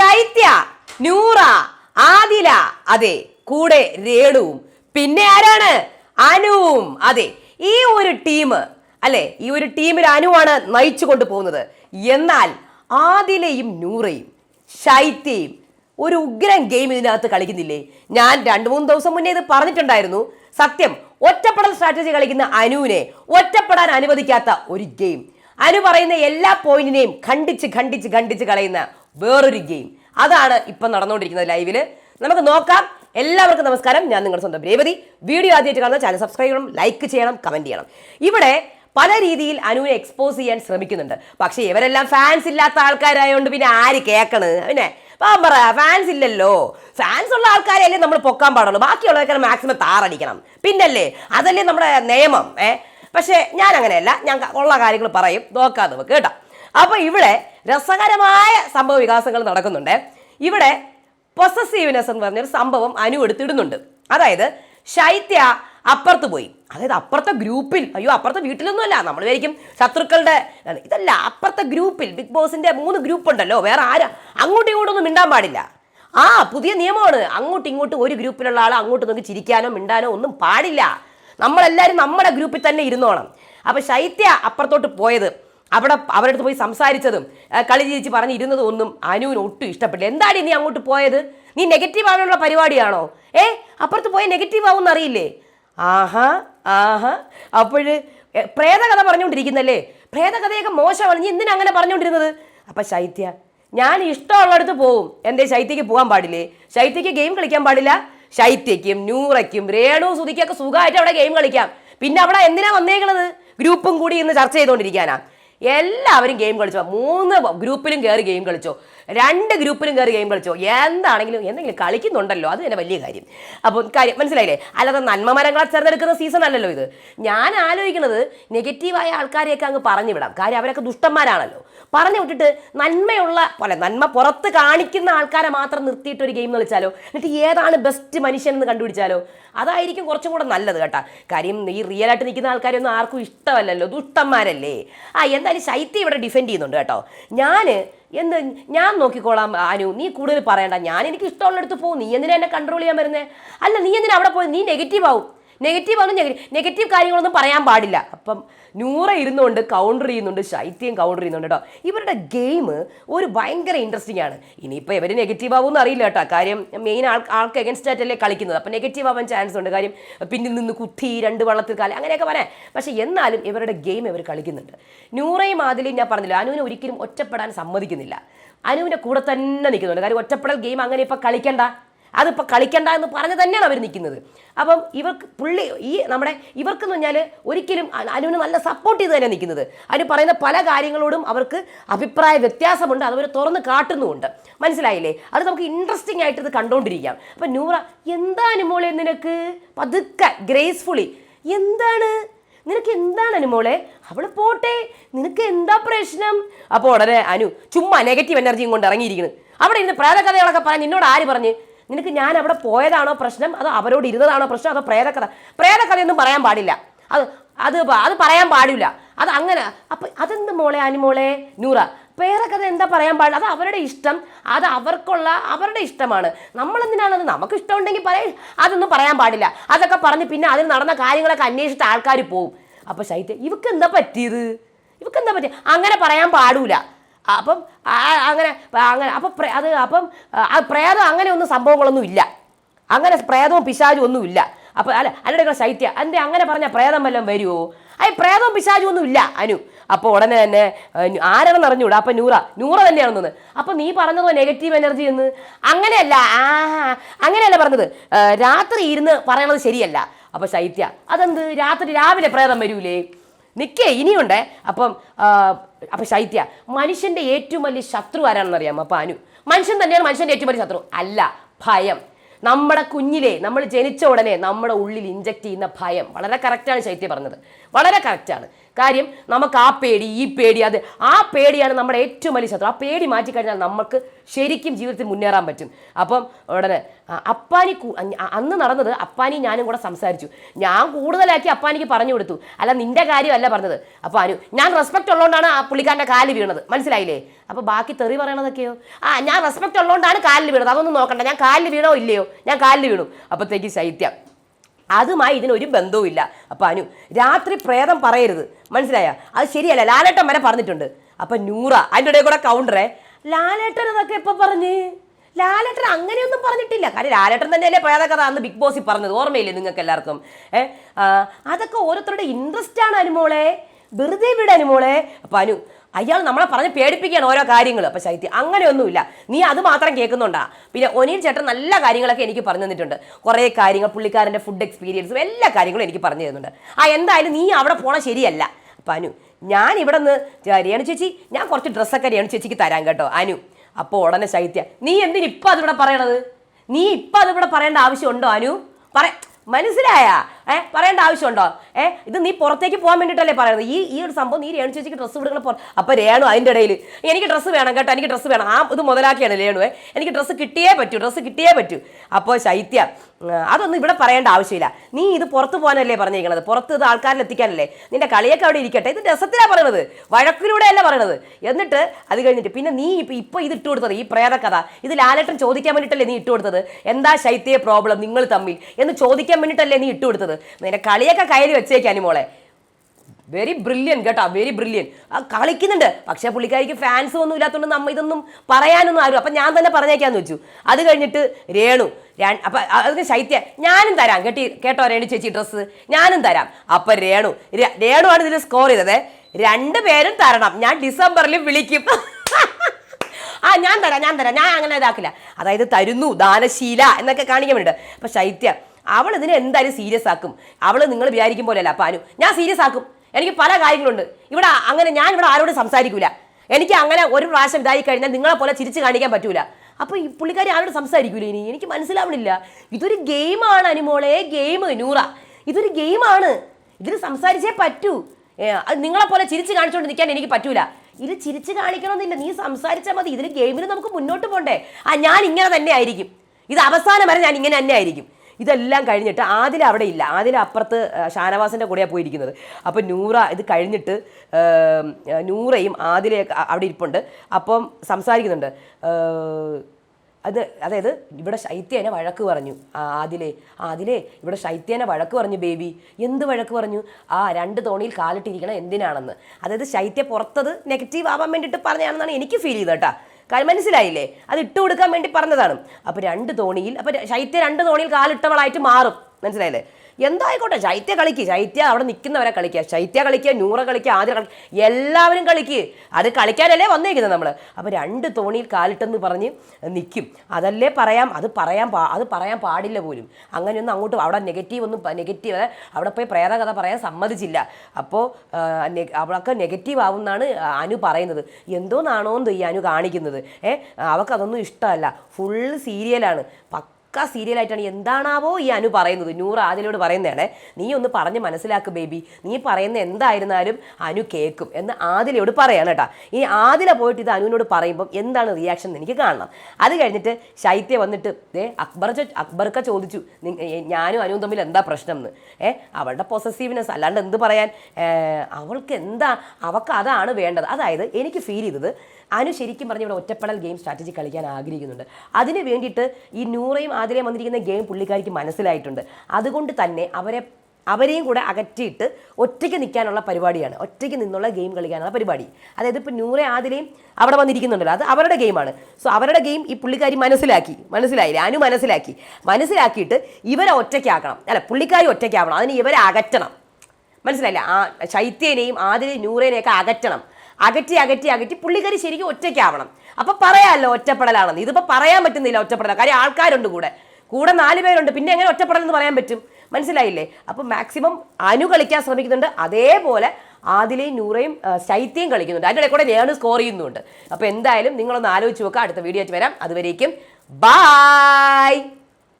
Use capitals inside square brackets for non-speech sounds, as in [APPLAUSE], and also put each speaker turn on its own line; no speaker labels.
ശൈത്യ നൂറ ആദില അതെ കൂടെ രേണുവും. പിന്നെ ആരാണ്? അനുവും. അതെ ഈ ഒരു ടീം അല്ലെ ഈ ഒരു ടീമിൽ അനുവാണ് നയിച്ചു കൊണ്ടുപോകുന്നത് എന്നാൽ ആദിലയും നൂറയും ശൈത്യയും ഒരു ഉഗ്രൻ ഗെയിം ഇതിനകത്ത് കളിക്കുന്നില്ലേ? ഞാൻ രണ്ട് മൂന്ന് ദിവസം മുന്നേ ഇത് പറഞ്ഞിട്ടുണ്ടായിരുന്നു. സത്യം ഒറ്റപ്പെടൽ സ്ട്രാറ്റജി കളിക്കുന്ന അനുവിനെ ഒറ്റപ്പെടാൻ അനുവദിക്കാത്ത ഒരു ഗെയിം അനു പറയുന്ന എല്ലാ പോയിന്റിനെയും ഖണ്ഡിച്ച് ഖണ്ഡിച്ച് ഖണ്ഡിച്ച് കളയുന്ന വേറൊരു ഗെയിം. അതാണ് ഇപ്പം നടന്നുകൊണ്ടിരിക്കുന്നത് ലൈവിൽ. നമുക്ക് നോക്കാം. എല്ലാവർക്കും നമസ്കാരം. ഞാൻ നിങ്ങളുടെ സ്വന്തം രേവതി. വീഡിയോ ആദ്യമായിട്ട് കാണുന്ന ചാനൽ സബ്സ്ക്രൈബ് ചെയ്യണം ലൈക്ക് ചെയ്യണം കമന്റ് ചെയ്യണം. ഇവിടെ പല രീതിയിൽ അനുവിനെ എക്സ്പോസ് ചെയ്യാൻ ശ്രമിക്കുന്നുണ്ട്. പക്ഷേ ഇവരെല്ലാം ഫാൻസ് ഇല്ലാത്ത ആൾക്കാരായതുകൊണ്ട് പിന്നെ ആര് കേൾക്കണ് പിന്നെ പറ ഫാൻസ് ഇല്ലല്ലോ. ഫാൻസ് ഉള്ള ആൾക്കാരെയല്ലേ നമ്മൾ പൊക്കാൻ പാടുള്ളൂ. ബാക്കിയുള്ളവർക്ക് മാക്സിമം താറടിക്കണം. പിന്നല്ലേ അതല്ലേ നമ്മുടെ നിയമം ഏ? പക്ഷേ ഞാൻ അങ്ങനെയല്ല. ഞാൻ ഉള്ള കാര്യങ്ങൾ പറയും. നോക്കാം നമുക്ക് കേട്ടോ. അപ്പൊ ഇവിടെ രസകരമായ സംഭവ വികാസങ്ങൾ നടക്കുന്നുണ്ട്. ഇവിടെ പൊസസീവ്നെസ് എന്ന് പറഞ്ഞൊരു സംഭവം അനു എടുത്തിടുന്നുണ്ട്. അതായത് ശൈത്യ അപ്പുറത്ത് പോയി. അതായത് അപ്പുറത്തെ ഗ്രൂപ്പിൽ അയ്യോ അപ്പുറത്തെ വീട്ടിലൊന്നുമല്ല. നമ്മൾ വിചാരിക്കും ശത്രുക്കളുടെ ഇതല്ല അപ്പുറത്തെ ഗ്രൂപ്പിൽ ബിഗ് ബോസിന്റെ മൂന്ന് ഗ്രൂപ്പ് ഉണ്ടല്ലോ വേറെ ആരാ? അങ്ങോട്ടും ഇങ്ങോട്ടും ഒന്നും മിണ്ടാൻ പാടില്ല. ആ പുതിയ നിയമമാണ്. അങ്ങോട്ടും ഇങ്ങോട്ടും ഒരു ഗ്രൂപ്പിലുള്ള ആൾ അങ്ങോട്ട് നോക്കി ചിരിക്കാനോ മിണ്ടാനോ ഒന്നും പാടില്ല. നമ്മളെല്ലാവരും നമ്മുടെ ഗ്രൂപ്പിൽ തന്നെ ഇരുന്നോണം. അപ്പൊ ശൈത്യ അപ്പുറത്തോട്ട് പോയത് അവിടെ അവരുടെ അടുത്ത് പോയി സംസാരിച്ചതും കളി ചിരിച്ച് പറഞ്ഞിരുന്നതും ഒന്നും അനുവിന് ഒട്ടും ഇഷ്ടപ്പെട്ടില്ല. എന്താണ് നീ അങ്ങോട്ട് പോയത്? നീ നെഗറ്റീവ് ആവാനുള്ള പരിപാടിയാണോ? ഏ അപ്പുറത്ത് പോയ നെഗറ്റീവ് ആവും അറിയില്ലേ? ആഹാ ആഹാ. അപ്പോഴ് പ്രേതകഥ പറഞ്ഞുകൊണ്ടിരിക്കുന്നല്ലേ? പ്രേതകഥയൊക്കെ മോശമാണ്. നീ എന്തിനാ അങ്ങനെ പറഞ്ഞുകൊണ്ടിരുന്നത്? അപ്പം ശൈത്യ ഞാൻ ഇഷ്ടമുള്ളിടത്ത് പോവും. എന്റെ ശൈത്യക്ക് പോകാൻ പാടില്ലേ? ശൈത്യക്ക് ഗെയിം കളിക്കാൻ പാടില്ല? ശൈത്യയ്ക്കും നൂറയ്ക്കും രേണു സുതിക്കൊക്കെ സുഖമായിട്ട് അവിടെ ഗെയിം കളിക്കാം. പിന്നെ അവിടെ എന്തിനാ വന്നേക്കുന്നത് ഗ്രൂപ്പും കൂടി ഇന്ന് ചർച്ച ചെയ്തുകൊണ്ടിരിക്കാനാ എല്ലാവരും ഗെയിം കളിച്ചോ. മൂന്ന് ഗ്രൂപ്പിലും കയറി ഗെയിം കളിച്ചോ. രണ്ട് ഗ്രൂപ്പിലും കയറി ഗെയിം കളിച്ചോ? എന്താണെങ്കിലും എന്തെങ്കിലും കളിക്കുന്നുണ്ടല്ലോ. അത് തന്നെ വലിയ കാര്യം. അപ്പോൾ കാര്യം മനസ്സിലായില്ലേ? അല്ലാതെ നന്മ മരങ്ങളെ ചേർന്നെടുക്കുന്ന സീസൺ അല്ലല്ലോ ഇത്. ഞാൻ ആലോചിക്കുന്നത് നെഗറ്റീവായ ആൾക്കാരെയൊക്കെ അങ്ങ് പറഞ്ഞു വിടാം. കാര്യം അവരൊക്കെ ദുഷ്ടന്മാരാണല്ലോ. പറഞ്ഞു വിട്ടിട്ട് നന്മയുള്ള പോലെ നന്മ പുറത്ത് കാണിക്കുന്ന ആൾക്കാരെ മാത്രം നിർത്തിയിട്ട് ഒരു ഗെയിം കളിച്ചാലോ? എന്നിട്ട് ഏതാണ് ബെസ്റ്റ് മനുഷ്യൻ എന്ന് കണ്ടുപിടിച്ചാലോ? അതായിരിക്കും കുറച്ചും കൂടെ നല്ലത് കേട്ടാ. കാര്യം ഈ റിയൽ ആയിട്ട് നിൽക്കുന്ന ആൾക്കാരൊന്നും ആർക്കും ഇഷ്ടമല്ലല്ലോ. ദുഷ്ടന്മാരല്ലേ. ആ എന്തായാലും ശൈത്യം ഇവിടെ ഡിഫെൻഡ് ചെയ്യുന്നുണ്ട് കേട്ടോ. ഞാൻ എന്ത്? ഞാൻ നോക്കിക്കോളാം അനു. നീ കൂടുതൽ പറയണ്ട. ഞാൻ എനിക്ക് ഇഷ്ടമുള്ളിടത്ത് പോകും. നീ എന്തിനാ എന്നെ കൺട്രോൾ ചെയ്യാൻ വരുന്നത് അല്ല നീ എന്തിനാ അവിടെ പോയി? നീ നെഗറ്റീവ് ആവും. നെഗറ്റീവ് ആണ് നെഗറ്റീവ് കാര്യങ്ങളൊന്നും പറയാൻ പാടില്ല. അപ്പം നൂറ ഇരുന്നുകൊണ്ട് കൗണ്ടർ ചെയ്യുന്നുണ്ട് ശൈത്യം കൗണ്ടർ ചെയ്യുന്നുണ്ട് കേട്ടോ ഇവരുടെ ഗെയിം ഒരു ഭയങ്കര ഇൻട്രസ്റ്റിംഗ് ആണ്. ഇനിയിപ്പോൾ ഇവർ നെഗറ്റീവ് ആവുമെന്ന് അറിയില്ല കേട്ടോ കാര്യം മെയിൻ ആൾ ആൾക്ക് എഗൻസ്റ്റ് ആയിട്ടല്ലേ കളിക്കുന്നത്. അപ്പം നെഗറ്റീവ് ആവാൻ ചാൻസ് ഉണ്ട്. കാര്യം പിന്നിൽ നിന്ന് കുത്തി രണ്ട് വള്ളത്തിൽ കാലം അങ്ങനെയൊക്കെ പറയാം. പക്ഷേ എന്നാലും ഇവരുടെ ഗെയിം ഇവർ കളിക്കുന്നുണ്ട്. നൂറയും ആദിലും ഞാൻ പറഞ്ഞില്ല അനുവിനെ ഒരിക്കലും ഒറ്റപ്പെടാൻ സമ്മതിക്കുന്നില്ല. അനുവിന്റെ കൂടെ തന്നെ നിൽക്കുന്നുണ്ട്. കാര്യം ഒറ്റപ്പെടൽ ഗെയിം അങ്ങനെ ഇപ്പോൾ കളിക്കണ്ട. അതിപ്പോൾ കളിക്കണ്ട എന്ന് പറഞ്ഞ് തന്നെയാണ് അവർ നിൽക്കുന്നത് അപ്പം ഇവർക്ക് പുള്ളി ഈ നമ്മുടെ ഇവർക്കെന്ന് പറഞ്ഞാൽ ഒരിക്കലും അനുവിന് നല്ല സപ്പോർട്ട് ചെയ്ത് തന്നെ നിൽക്കുന്നത് അനു പറയുന്ന പല കാര്യങ്ങളോടും അവർക്ക് അഭിപ്രായ വ്യത്യാസമുണ്ട്. അതവർ തുറന്ന് കാട്ടുന്നുമുണ്ട്. മനസ്സിലായില്ലേ? അത് നമുക്ക് ഇൻട്രസ്റ്റിംഗ് ആയിട്ട് ഇത് കണ്ടുകൊണ്ടിരിക്കാം അപ്പം നൂറ എന്താ അനുമോളെ നിനക്ക്? പതുക്കെ ഗ്രേസ്ഫുള്ളി എന്താണ്? നിനക്ക് എന്താണ് അനുമോളെ? അവൾ പോട്ടെ. നിനക്ക് എന്താ പ്രശ്നം? അപ്പോൾ ഉടനെ അനു ചുമ്മാ നെഗറ്റീവ് എനർജിയും കൊണ്ട് ഇറങ്ങിയിരിക്കുന്നു. അവിടെ ഇരുന്ന് പ്രേതകഥകളൊക്കെ പറഞ്ഞ് നിന്നോട് ആര് പറഞ്ഞ്? നിനക്ക് ഞാൻ അവിടെ പോയതാണോ പ്രശ്നം? അതോ അവരോട് ഇരുന്നതാണോ പ്രശ്നം? അതോ പ്രേതകഥ പ്രേതകഥയൊന്നും പറയാൻ പാടില്ല. അത് അത് അത് പറയാൻ പാടില്ല. അത് അങ്ങനെ അപ്പൊ അതെന്ത് മോളെ അനുമോളെ നൂറ പ്രേതകഥ എന്താ പറയാൻ പാടില്ല? അത് അവരുടെ ഇഷ്ടം. അത് അവർക്കുള്ള അവരുടെ ഇഷ്ടമാണ്. നമ്മളെന്തിനാണത്? നമുക്ക് ഇഷ്ടമുണ്ടെങ്കിൽ പറയ. അതൊന്നും പറയാൻ പാടില്ല. അതൊക്കെ പറഞ്ഞ് പിന്നെ അതിൽ നടന്ന കാര്യങ്ങളൊക്കെ അന്വേഷിച്ചിട്ട് ആൾക്കാർ പോവും. അപ്പൊ ശൈത്യ ഇവക്ക് എന്താ പറ്റിയത്? ഇവക്ക് എന്താ പറ്റിയത്? അങ്ങനെ പറയാൻ പാടൂല. അപ്പം അങ്ങനെ അങ്ങനെ അപ്പം അത് അപ്പം പ്രേതം അങ്ങനെ ഒന്നും സംഭവങ്ങളൊന്നും ഇല്ല. അങ്ങനെ പ്രേതവും പിശാചും ഒന്നും ഇല്ല. അപ്പം അല്ല അല്ലടെ ശൈത്യ എന്റെ അങ്ങനെ പറഞ്ഞ പ്രേതം വല്ലതും വരുമോ അയ്യ പ്രേതവും പിശാചും ഒന്നും ഇല്ല അനു. അപ്പോൾ ഉടനെ തന്നെ ആരാണെന്ന് അറിഞ്ഞൂടാ അപ്പം നൂറ നൂറ തന്നെയാണെന്ന് അപ്പം നീ പറഞ്ഞത് നെഗറ്റീവ് എനർജി എന്ന്. അങ്ങനെയല്ല ആ അങ്ങനെയല്ല പറഞ്ഞത്. രാത്രി ഇരുന്ന് പറയണത് ശരിയല്ല. അപ്പം ശൈത്യ അതെന്ത്? രാത്രി രാവിലെ പ്രേതം വരൂലേ? നിൽക്കേ ഇനിയുണ്ടേ? അപ്പം അപ്പൊ ശൈത്യ മനുഷ്യന്റെ ഏറ്റവും വലിയ ശത്രു ആരാണെന്ന് അറിയാമോ അപ്പൊ അനു. മനുഷ്യൻ തന്നെയാണ് മനുഷ്യന്റെ ഏറ്റവും വലിയ ശത്രു. അല്ല ഭയം. നമ്മുടെ കുഞ്ഞിലെ നമ്മൾ ജനിച്ച ഉടനെ നമ്മുടെ ഉള്ളിൽ ഇഞ്ചക്ട് ചെയ്യുന്ന ഭയം. വളരെ കറക്റ്റാണ് ശൈത്യ പറഞ്ഞത്. വളരെ കറക്റ്റാണ് കാര്യം നമുക്ക് ആ പേടി ഈ പേടി അത് ആ പേടിയാണ് നമ്മുടെ ഏറ്റവും വലിയ ശത്രു. ആ പേടി മാറ്റിക്കഴിഞ്ഞാൽ നമുക്ക് ശരിക്കും ജീവിതത്തിൽ മുന്നേറാൻ പറ്റും. അപ്പം ഉടനെ അപ്പാനി അന്ന് നടന്നത് അപ്പാനി ഞാനും കൂടെ സംസാരിച്ചു. ഞാൻ കൂടുതലാക്കി അപ്പാനിക്ക് പറഞ്ഞു കൊടുത്തു. അല്ല നിന്റെ കാര്യമല്ല പറഞ്ഞത്. അപ്പോൾ അനു ഞാൻ റെസ്പെക്ട് ഉള്ളതുകൊണ്ടാണ് ആ പുള്ളിക്കാരന്റെ കാൽ വീണത്. മനസ്സിലായില്ലേ? അപ്പോൾ ബാക്കി തെറി പറയണതൊക്കെയോ? ആ ഞാൻ റെസ്പെക്ട് ഉള്ളതുകൊണ്ടാണ് കാലിൽ വീണത്. അതൊന്നും നോക്കണ്ട. ഞാൻ കാലിൽ വീണോ ഇല്ലയോ? ഞാൻ കാലിൽ വീണു. അപ്പോഴത്തേക്ക് ശൈത്യം. അതുമായി ഇതിനൊരു ബന്ധവും ഇല്ല അപ്പൊ അനു രാത്രി പ്രേതം പറയരുത്. മനസ്സിലായോ? അത് ശരിയല്ല. ലാലേട്ടൻ വരെ പറഞ്ഞിട്ടുണ്ട്. അപ്പൊ നൂറ അതിന്റെ ഇടയിൽ കൂടെ കൗണ്ടറേ ലാലേട്ടൻ എന്നൊക്കെ എപ്പോൾ പറഞ്ഞ്? ലാലേട്ടൻ അങ്ങനെയൊന്നും പറഞ്ഞിട്ടില്ല. കാര്യം ലാലേട്ടൻ തന്നെയല്ലേ പ്രേതകഥ അന്ന് ബിഗ് ബോസിൽ പറഞ്ഞത്. ഓർമ്മയില്ലേ നിങ്ങൾക്ക് എല്ലാവർക്കും? ഏ അതൊക്കെ ഓരോരുത്തരുടെ ഇൻട്രസ്റ്റ് ആണ് അനുമോളെ വെറുതെ വിട അനുമോളെ അപ്പൊ അനു അയാൾ നമ്മളെ പറഞ്ഞ് പേടിപ്പിക്കുകയാണ് ഓരോ കാര്യങ്ങൾ. അപ്പം ശൈത്യ അങ്ങനെയൊന്നുമില്ല. നീ അത് മാത്രം കേൾക്കുന്നുണ്ടാ. പിന്നെ ഒനിയിൽ ചേട്ടൻ നല്ല കാര്യങ്ങളൊക്കെ എനിക്ക് പറഞ്ഞു തന്നിട്ടുണ്ട്. കുറേ കാര്യങ്ങൾ പുള്ളിക്കാരന്റെ ഫുഡ് എക്സ്പീരിയൻസും എല്ലാ കാര്യങ്ങളും എനിക്ക് പറഞ്ഞു തരുന്നുണ്ട് ആ എന്തായാലും നീ അവിടെ പോണ ശരിയല്ല. അപ്പം അനു ഞാൻ ഇവിടെ നിന്ന് രേണു ചേച്ചി ഞാൻ കുറച്ച് ഡ്രസ്സൊക്കെ രേണു ചേച്ചിക്ക് തരാം കേട്ടോ അനു. അപ്പോൾ ഉടനെ ശൈത്യ നീ എന്തിന് ഇപ്പം അതിവിടെ പറയണത്? നീ ഇപ്പം അതിവിടെ പറയേണ്ട ആവശ്യമുണ്ടോ അനു? പറ മനസ്സിലായ? ഏ പറയേണ്ട ആവശ്യമുണ്ടോ? ഏ ഇത് നീ പുറത്തേക്ക് പോകാൻ വേണ്ടിയിട്ടല്ലേ പറയുന്നത്? ഈ ഈ ഒരു സംഭവം നീ രേണു ചേച്ചിക്ക് ഡ്രസ്സ് പുറ അപ്പോൾ രേണു അതിന്റെ ഇടയിൽ എനിക്ക് ഡ്രസ്സ് വേണം കേട്ടോ എനിക്ക് ഡ്രസ്സ് വേണം. ആ ഇത് മുതലാക്കിയാണ് രേണു എനിക്ക് ഡ്രസ്സ് കിട്ടിയേ പറ്റൂ ഡ്രസ്സ് കിട്ടിയേ പറ്റൂ. അപ്പോൾ ശൈത്യ അതൊന്നും ഇവിടെ പറയേണ്ട ആവശ്യമില്ല. നീ ഇത് പുറത്ത് പോകാനല്ലേ പറഞ്ഞിരിക്കണത്? പുറത്ത് ഇത് ആൾക്കാരിൽ എത്തിക്കാനല്ലേ? നിന്റെ കളിയൊക്കെ അവിടെ ഇരിക്കട്ടെ. ഇത് രസത്തിലാണ് പറയണത്. വഴക്കിലൂടെയല്ല പറയണത്. എന്നിട്ട് അത് കഴിഞ്ഞിട്ട് പിന്നെ നീ ഇപ്പം ഇപ്പോൾ ഇത് ഇട്ട് കൊടുത്തത് ഈ പ്രേതകഥ. ഇത് ലാലേട്ടൻ ചോദിക്കാൻ വേണ്ടിയിട്ടല്ലേ നീ ഇട്ട് കൊടുത്തത്? എന്താ ശൈത്യ പ്രോബ്ലം നിങ്ങൾ തമ്മിൽ. എന്ന് ചോദിക്കാൻ വേണ്ടിയിട്ടല്ലേ നീ ഇട്ട് കൊടുത്തത്? നിന്റെ കളിയൊക്കെ കയ്യിൽ വെച്ചേക്കാനി മോളെ. വെരി ബ്രില്യൻ കേട്ടോ വെരി ബ്രില്യൻ ആ കളിക്കുന്നുണ്ട്. പക്ഷേ പുള്ളിക്കാരിക്ക് ഫാൻസ് ഒന്നും ഇല്ലാത്തതുകൊണ്ട് നമ്മൾ ഇതൊന്നും പറയാനൊന്നും ആരും അപ്പം ഞാൻ തന്നെ പറഞ്ഞേക്കാന്ന് വെച്ചു. അത് കഴിഞ്ഞിട്ട് രേണു അപ്പം അതിന് ശൈത്യ ഞാനും തരാം. കേട്ടി കേട്ടോ രേണു ചേച്ചി ഡ്രസ്സ് ഞാനും തരാം. അപ്പം രേണു രേണു ആണ് ഇതിൽ സ്കോർ ചെയ്തത്. രണ്ട് പേരും തരണം. ഞാൻ ഡിസംബറിൽ വിളിക്കും. [LAUGHS] ആ ഞാൻ തരാം ഞാൻ തരാം. ഞാൻ അങ്ങനെ ഇതാക്കില്ല. അതായത് തരുന്നു ദാനശീല എന്നൊക്കെ കാണിക്കാൻ വേണ്ടിയിട്ട് അപ്പം ശൈത്യ അവൾ ഇതിനെ എന്തായാലും സീരിയസ് ആക്കും. അവൾ നിങ്ങൾ വിചാരിക്കും പോലെയല്ല പാനു. ഞാൻ സീരിയസ് ആക്കും. എനിക്ക് പല കാര്യങ്ങളുണ്ട്. ഇവിടെ അങ്ങനെ ഞാൻ ഇവിടെ ആരോടും സംസാരിക്കൂല. എനിക്ക് അങ്ങനെ ഒരു പ്രാവശ്യം ഇതായി കഴിഞ്ഞാൽ നിങ്ങളെ പോലെ ചിരിച്ച് കാണിക്കാൻ പറ്റൂല. അപ്പൊ ഈ പുള്ളിക്കാരി ആരോട് സംസാരിക്കൂല ഇനി. എനിക്ക് മനസ്സിലാവണില്ല. ഇതൊരു ഗെയിമാണ് അനുമോളെ ഗെയിം നൂറ. ഇതൊരു ഗെയിമാണ് ഇതിന് സംസാരിച്ചേ പറ്റൂ. നിങ്ങളെ പോലെ ചിരിച്ച് കാണിച്ചുകൊണ്ട് നിൽക്കാൻ എനിക്ക് പറ്റൂല. ഇത് ചിരിച്ച് കാണിക്കണമെന്നില്ല. നീ സംസാരിച്ചാൽ മതി. ഇതിന് ഗെയിമിന് നമുക്ക് മുന്നോട്ട് പോകണ്ടേ ആ ഞാൻ ഇങ്ങനെ തന്നെ ആയിരിക്കും. ഇത് അവസാനം വരെ ഞാൻ ഇങ്ങനെ തന്നെ ആയിരിക്കും. ഇതെല്ലാം കഴിഞ്ഞിട്ട് ആദില അവിടെ ഇല്ല. ആദില അപ്പുറത്ത് ഷാനവാസിന്റെ കൂടെയാണ് പോയിരിക്കുന്നത്. അപ്പോൾ നൂറ ഇത് കഴിഞ്ഞിട്ട് നൂറയും ആദിലയൊക്കെ അവിടെ ഇരിപ്പുണ്ട്. അപ്പം സംസാരിക്കുന്നുണ്ട്. അത് അതായത് ഇവിടെ ശൈത്യേനെ വഴക്ക് പറഞ്ഞു. ആദിലെ ആദിലെ ആദിലേ ഇവിടെ ശൈത്യേനെ വഴക്ക് പറഞ്ഞു ബേബി. എന്ത് വഴക്ക് പറഞ്ഞു? ആ രണ്ട് തോണിയിൽ കാലിട്ടിരിക്കണം എന്തിനാണെന്ന്. അതായത് ശൈത്യ പുറത്തത് നെഗറ്റീവ് ആവാൻ വേണ്ടിയിട്ട് പറഞ്ഞാണെന്നാണ് എനിക്ക് ഫീൽ ചെയ്തത് കേട്ടാ. മനസ്സിലായില്ലേ? അത് ഇട്ട് കൊടുക്കാൻ വേണ്ടി പറഞ്ഞതാണ്. അപ്പോൾ രണ്ട് തോണിയിൽ അപ്പോൾ ശൈത്യ രണ്ട് തോണിയിൽ കാലിട്ടവളായിട്ട് മാറും. മനസ്സിലായില്ലേ? എന്തായിക്കോട്ടെ ശൈത്യ കളിക്ക് ശൈത്യ അവിടെ നിൽക്കുന്നവരെ കളിക്കുക ശൈത്യ കളിക്കുക നൂറ കളിക്കുക ആദ്യം കളി എല്ലാവരും കളിക്ക്. അത് കളിക്കാനല്ലേ വന്നേക്കുന്നത് നമ്മൾ അപ്പോൾ രണ്ട് തോണിയിൽ കാലിട്ടെന്ന് പറഞ്ഞ് നിൽക്കും അതല്ലേ പറയാം അത് പറയാൻ പാ അത് പറയാൻ പാടില്ല പോലും. അങ്ങനെയൊന്നും അങ്ങോട്ട് അവിടെ നെഗറ്റീവ് ഒന്നും നെഗറ്റീവ് അവിടെ പോയി പ്രേതകഥ പറയാൻ സമ്മതിച്ചില്ല. അപ്പോൾ അവളൊക്കെ നെഗറ്റീവ് ആവുമെന്നാണ് അനു പറയുന്നത്. എന്തോന്നാണോ എന്തോന്നാണോന്ന് ഈ അനു കാണിക്കുന്നത്. ഏ അവൾക്കതൊന്നും ഇഷ്ടമല്ല. ഫുൾ സീരിയലാണ് പക്ക സീരിയലായിട്ടാണ് എന്താണാവോ ഈ അനു പറയുന്നത്. നൂറ് ആദിലോട് പറയുന്നതാണ് നീ ഒന്ന് പറഞ്ഞ് മനസ്സിലാക്ക് ബേബി. നീ പറയുന്ന എന്തായിരുന്നാലും അനു കേൾക്കും എന്ന് ആദിലയോട് പറയാണ് കേട്ടോ. ഇനി ആദില പോയിട്ട് ഇത് അനുവിനോട് പറയുമ്പം എന്താണ് റിയാക്ഷൻ എനിക്ക് കാണണം. അത് കഴിഞ്ഞിട്ട് ശൈത്യ വന്നിട്ട് ഏ അക്ബർ അക്ബർക്ക ചോദിച്ചു ഞാനും അനുവും തമ്മിൽ എന്താ പ്രശ്നം എന്ന്? ഏ അവളുടെ പൊസസീവ്നെസ് അല്ലാണ്ട് എന്ത് പറയാൻ? അവൾക്ക് എന്താ അവൾക്ക് അതാണ് വേണ്ടത്. അതായത് എനിക്ക് ഫീൽ ചെയ്തത് അനു ശരിക്കും പറഞ്ഞ ഇവിടെ ഒറ്റപ്പെടൽ ഗെയിം സ്ട്രാറ്റജി കളിക്കാൻ ആഗ്രഹിക്കുന്നുണ്ട്. അതിന് വേണ്ടിയിട്ട് ഈ നൂറയും ആദിലയും വന്നിരിക്കുന്ന ഗെയിം പുള്ളിക്കാരിക്ക് മനസ്സിലായിട്ടുണ്ട്. അതുകൊണ്ട് തന്നെ അവരെ അവരെയും കൂടെ അകറ്റിയിട്ട് ഒറ്റയ്ക്ക് നിൽക്കാനുള്ള പരിപാടിയാണ്. ഒറ്റയ്ക്ക് നിന്നുള്ള ഗെയിം കളിക്കാനുള്ള പരിപാടി. അതായത് ഇപ്പോൾ നൂറെ ആദിലയും അവിടെ വന്നിരിക്കുന്നുണ്ടല്ലോ. അത് അവരുടെ ഗെയിമാണ് സോ അവരുടെ ഗെയിം ഈ പുള്ളിക്കാരി മനസ്സിലാക്കി. മനസ്സിലായില്ലേ? അനു മനസ്സിലാക്കി. മനസ്സിലാക്കിയിട്ട് ഇവരെ ഒറ്റയ്ക്കാക്കണം. അല്ല പുള്ളിക്കാരി ഒറ്റയ്ക്കാവണം. അതിന് ഇവരെ അകറ്റണം. മനസ്സിലായില്ല? ആ ശൈത്യനെയും ആദിലെയും നൂറേനെയൊക്കെ അകറ്റണം. അകറ്റി അകറ്റി അകറ്റി പുള്ളിക്കാരി ശരിക്കും ഒറ്റയ്ക്കാവണം. അപ്പൊ പറയാമല്ലോ ഒറ്റപ്പെടലാണെന്ന്. ഇതിപ്പോ പറയാൻ പറ്റുന്നില്ല ഒറ്റപ്പെടലാണ് കാര്യം ആൾക്കാരുണ്ട് കൂടെ. കൂടെ നാല് പേരുണ്ട്. പിന്നെ എങ്ങനെ ഒറ്റപ്പെടൽ എന്ന് പറയാൻ പറ്റും? മനസ്സിലായില്ലേ? അപ്പൊ മാക്സിമം അനു കളിക്കാൻ ശ്രമിക്കുന്നുണ്ട്. അതേപോലെ ആദിലേയും നൂറയും ശൈത്യം കളിക്കുന്നുണ്ട്. അതിന്റെ കൂടെ ഞാൻ സ്കോർ ചെയ്യുന്നുണ്ട്. അപ്പൊ എന്തായാലും നിങ്ങളൊന്ന് ആലോചിച്ച് നോക്കുക അടുത്ത വീഡിയോ ആയിട്ട് വരാം. അതുവരേക്കും ബായ്